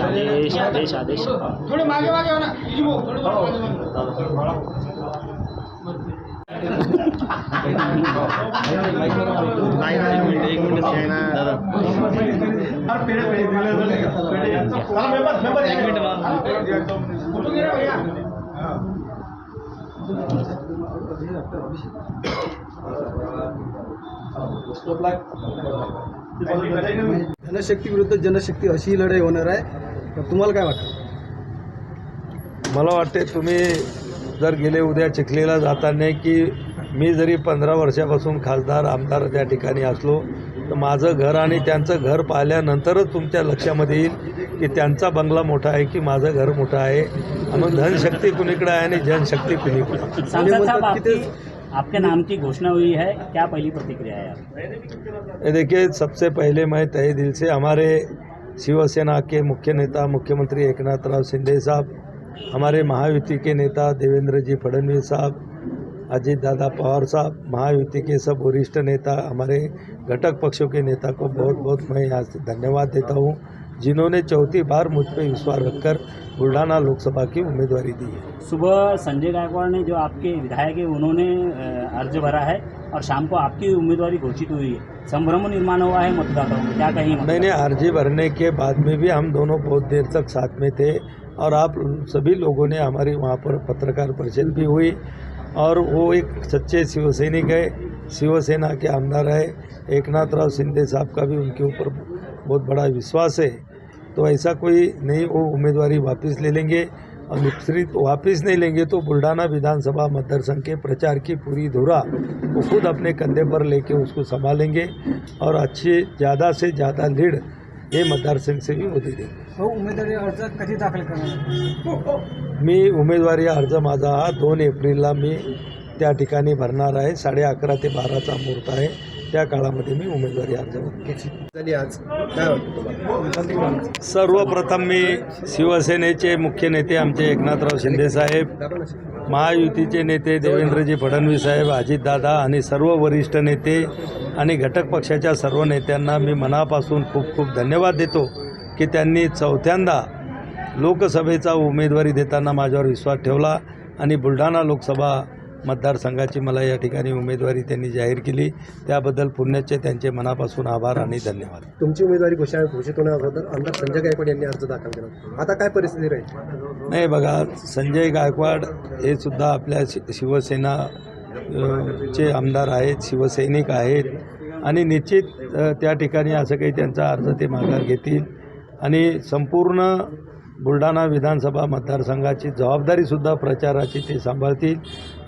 आदेश आदेश आदेश थोडे मागे मागे हो ना. जनशक्ती विरुद्ध जनशक्ती अशी लढाई होणार आहे. तर तुम्हाला काय वाटतं? मला वाटते तुम्ही जर गेले उद्या चिखलीला जाताना की मी जरी पंधरा वर्षापासून खासदार आमदार त्या ठिकाणी असलो तर माझं घर आणि त्यांचं घर पाहिल्यानंतरच तुमच्या लक्षामध्ये येईल की त्यांचा बंगला मोठा आहे की माझं घर मोठं आहे. मग धनशक्ती कुणीकडे आहे आणि जनशक्ती कुणीकडे सांसद साहब म्हणतात की आपकी आपके नाम की घोषणा हुई है क्या पहली प्रतिक्रिया है देखिए सबसे पहले मैं तहे दिल से हमारे शिवसेना के मुख्य नेता मुख्यमंत्री एकनाथ राव शिंदे साहब हमारे महायुति के नेता देवेंद्र जी फडणवीस साहब अजीत दादा पवार साहब महायुति के सब वरिष्ठ नेता हमारे घटक पक्षों के नेता को बहुत बहुत मैं यहाँ से धन्यवाद देता हूँ जिन्होंने चौथी बार मुझ पर विश्वास रखकर बुल्ढाना लोकसभा की उम्मीदवारी दी है। सुबह संजय गायकवाड़ ने जो आपके विधायक है उन्होंने अर्ज़ भरा है और शाम को आपकी उम्मीदवारी घोषित हुई है। संभ्रम निर्माण हुआ है मतदाताओं में क्या कहीं मैंने अर्जी भरने के बाद में भी हम दोनों बहुत देर तक साथ में थे और आप सभी लोगों ने हमारी वहाँ पर पत्रकार परिषद भी हुई। और वो एक सच्चे शिवसैनिक है। शिवसेना के आमदार है। एकनाथ राव शिंदे साहब का भी उनके ऊपर बहुत बड़ा विश्वास है। तो ऐसा कोई नहीं वो उम्मीदवारी वापस ले लेंगे और मिश्रित वापस नहीं लेंगे तो बुल्ढाना विधानसभा मतदार संघ के प्रचार की पूरी धुरा वो खुद अपने कंधे पर लेके उसको संभालेंगे और अच्छी ज़्यादा से ज़्यादा लीड ये मतदार संघ से भी होती देंगे हो उमेदवारी अर्ज़ कधी दाखल करणार? मी उमेदवारी अर्ज माझा हा दोन एप्रिलला मी त्या ठिकाणी भरणार आहे. साडे अकरा ते बाराचा मुहूर्त आहे. त्या काळामध्ये मी उमेदवारी अर्ज झाली आज. काय सर्वप्रथम मी शिवसेनेचे मुख्य नेते आमचे एकनाथराव शिंदे साहेब महायुतीचे नेते देवेंद्रजी फडणवीस साहेब अजितदादा आणि सर्व वरिष्ठ नेते आणि घटक पक्षाच्या सर्व नेत्यांना मी मनापासून खूप खूप धन्यवाद देतो की त्यांनी चौथ्यांदा लोकसभेचा उमेदवारी देताना माझ्यावर विश्वास ठेवला आणि बुलढाणा लोकसभा मतदारसंघाची मला या ठिकाणी उमेदवारी त्यांनी जाहीर केली. त्याबद्दल पुण्याचे त्यांचे मनापासून आभार आणि धन्यवाद. तुमची उमेदवारी घोषणा घोषित होण्याअगोदर आमदार संजय गायकवाड यांनी अर्ज दाखल केला. आता काय परिस्थिती राहील? नाही बघा संजय गायकवाड हे सुद्धा आपल्या शि शिवसेना चे आमदार आहेत शिवसैनिक आहेत. आणि निश्चित त्या ठिकाणी असं काही त्यांचा अर्ज ते माघार घेतील. आणि संपूर्ण बुलढाणा विधानसभा मतदारसंघाची जबाबदारीसुद्धा प्रचाराची ते सांभाळतील.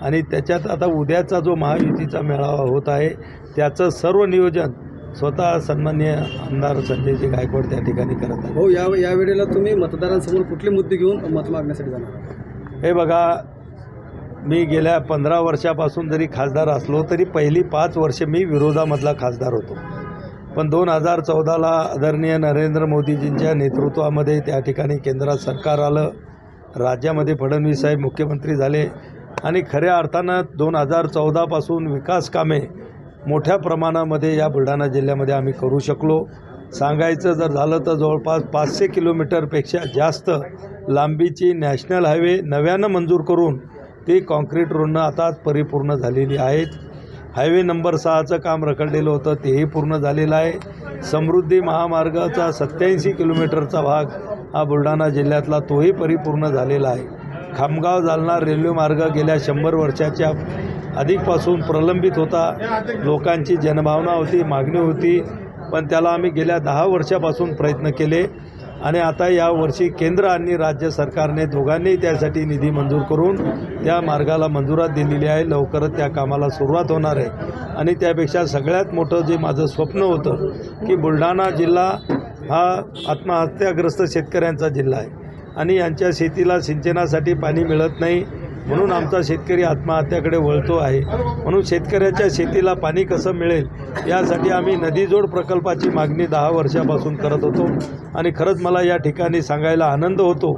आणि त्याच्यात आता उद्याचा जो महायुतीचा मेळावा होत आहे त्याचं सर्व नियोजन स्वतः सन्मान्य आमदार संजयजी गायकवाड त्या ठिकाणी करत आहेत. हो या या वेळेला तुम्ही मतदारांसमोर कुठले मुद्दे घेऊन मत मागण्यासाठी जाणार हे बघा मी गेल्या पंधरा वर्षापासून जरी खासदार असलो तरी पहिली पाच वर्षे मी विरोधामधला खासदार होतो. पण दोन हजार चौदाला आदरणीय नरेंद्र मोदीजींच्या नेतृत्वामध्ये त्या ठिकाणी केंद्रात सरकार आलं. राज्यामध्ये फडणवीस साहेब मुख्यमंत्री झाले. आणि खऱ्या अर्थानं दोन हजार चौदापासून विकास कामे मोठ्या प्रमाणामध्ये या बुलढाणा जिल्ह्यामध्ये आम्ही करू शकलो. सांगायचं जर झालं तर जवळपास पाचशे किलोमीटरपेक्षा जास्त लांबीची नॅशनल हायवे नव्यानं मंजूर करून ती कॉन्क्रीट रोडनं आता परिपूर्ण झालेली आहेत. हायवे नंबर सहाचं काम रखडलेलं होतं तेही पूर्ण झालेलं आहे. समृद्धी महामार्गाचा सत्याऐंशी किलोमीटरचा भाग हा बुलढाणा जिल्ह्यातला तोही परिपूर्ण झालेला आहे. खामगाव जालना रेल्वे मार्ग गेल्या शंभर वर्षाच्या अधिकपासून प्रलंबित होता. लोकांची जनभावना होती मागणी होती पण त्याला आम्ही गेल्या दहा वर्षापासून प्रयत्न केले. आणि आता यावर्षी केंद्र आणि राज्य सरकारने दोघांनीही त्यासाठी निधी मंजूर करून त्या मार्गाला मंजुरात दिलेली आहे. लवकरच त्या कामाला सुरुवात होणार आहे. आणि त्यापेक्षा सगळ्यात मोठं जे माझं स्वप्न होतं की बुलढाणा जिल्हा हा आत्महत्याग्रस्त शेतकऱ्यांचा जिल्हा आहे. आणि यांच्या शेतीला सिंचनासाठी पाणी मिळत नाही. म्हणून आमचा शेतकरी आत्महत्याकडे वळतो आहे. म्हणून शेतकऱ्याच्या शेतीला पाणी कसं मिळेल यासाठी आम्ही नदीजोड प्रकल्पाची मागणी दहा वर्षापासून करत होतो. आणि खरंच मला या ठिकाणी सांगायला आनंद होतो.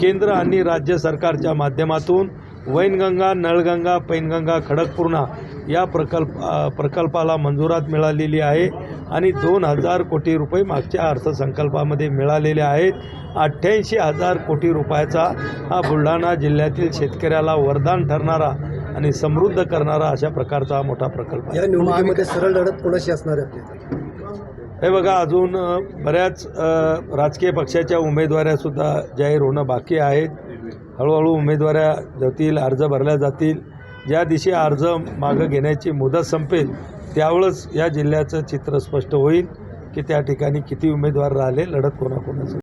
केंद्र आणि राज्य सरकारच्या माध्यमातून वैनगंगा नळगंगा पैनगंगा खडकपूर्णा या प्रकल्प प्रकल्पाला मंजुरात मिळालेली आहे आणि दोन हजार कोटी रुपये मागच्या अर्थसंकल्पामध्ये मिळालेले आहेत. अठ्ठ्याऐंशी हजार कोटी रुपयाचा हा बुलढाणा जिल्ह्यातील शेतकऱ्याला वरदान ठरणारा आणि समृद्ध करणारा अशा प्रकारचा हा मोठा प्रकल्प आहे. या निवडणुकीमध्ये सरळ लढत कोणाशी असणार आहे आपली? हे बघा अजून अ, बऱ्याच अ, राजकीय पक्षाच्या उमेदवाऱ्यासुद्धा जाहीर होणं बाकी आहेत हळूहळू उमेदवाऱ्या जातील अर्ज भरल्या जातील. ज्या दिवशी अर्ज मागं घेण्याची मुदत संपेल त्यावेळेस या जिल्ह्याचं चित्र स्पष्ट होईल की त्या ठिकाणी किती उमेदवार राहिले लढत कोणाकोणाचं.